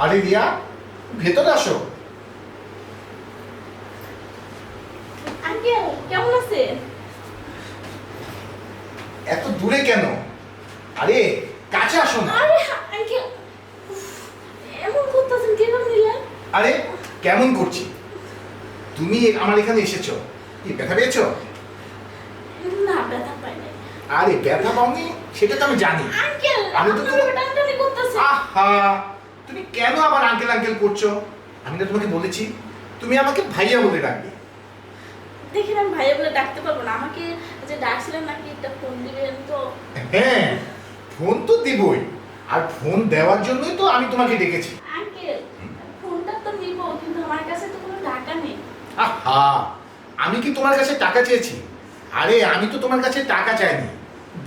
আরে রিয়া ভেতরে আসো। কেমন আছেন? এত দূরে কেন? আরে কাছে আসো না। আরে আঙ্কেল এমন করতেছেন নিলেন? আরে কেমন করছি? তুমি আমার এখানে এসেছ। কি ব্যথা পেয়েছ? না ব্যথা পাই নাই আরে ব্যথা পাওনি? সেটা তো আমি জানি। আঙ্কেল আমি তো তো তোমার- টানটানি করতেছে আহা! তুমি কেন আমার আঙ্কেল আঙ্কেল করছ? আমি না তোমাকে বলেছি তুমি আমাকে ভাইয়া বলে ডাকবে। দেখেন আমি ভাইয়া বলে ডাকতে পারব না। আমাকে যে ডাকছিলেন নাকি একটা ফোন দিবেন তো? হ্যাঁ ফোন তো দিবই। আর ফোন দেওয়ার জন্যই তো আমি তোমাকে ডেকেছি। আঙ্কেল ফোনটা তো নিব কিন্তু আমার কাছে তো কোনো টাকা নেই। আহা আমি কি তোমার কাছে টাকা চেয়েছি? আরে আমি তো তোমার কাছে টাকা চাইনি।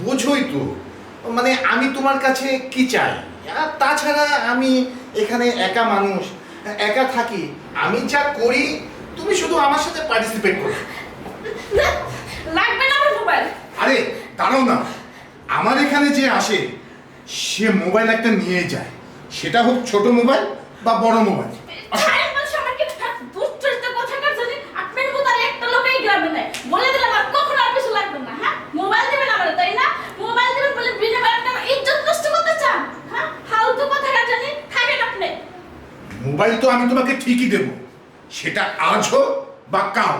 বোঝোই তো। মানে আমি তোমার কাছে কি চাই? আর তাছাড়া আমি এখানে একা মানুষ একা থাকি। আমি যা করি তুমি শুধু আমার সাথে পার্টিসিপেট করো। লাগবে না আমার মোবাইল আরে দাঁড়াও না। আমার এখানে যে আসে সে মোবাইল একটা নিয়ে যায়। সেটা হোক ছোট মোবাইল বা বড় মোবাইল ছাড়েন বলছি আমাকে দুশ্চরিত কথাকার জানি আপনার মতো আর একটা লোকই গ্রামে নাই বলে দিলাম আর কখনো আর কিছু লাগবে না হ্যাঁ মোবাইল দিবেন আমার তাই না মোবাইল দিবেন বলে বিনিময়ে আপনি আমার ইজ্জত নষ্ট করতে চান হ্যাঁ ফালতু কথাকার জানি থাকেন আপনি মোবাইল তো আমি তোমাকে ঠিকই দেব। সেটা আজ হোক বা কাল।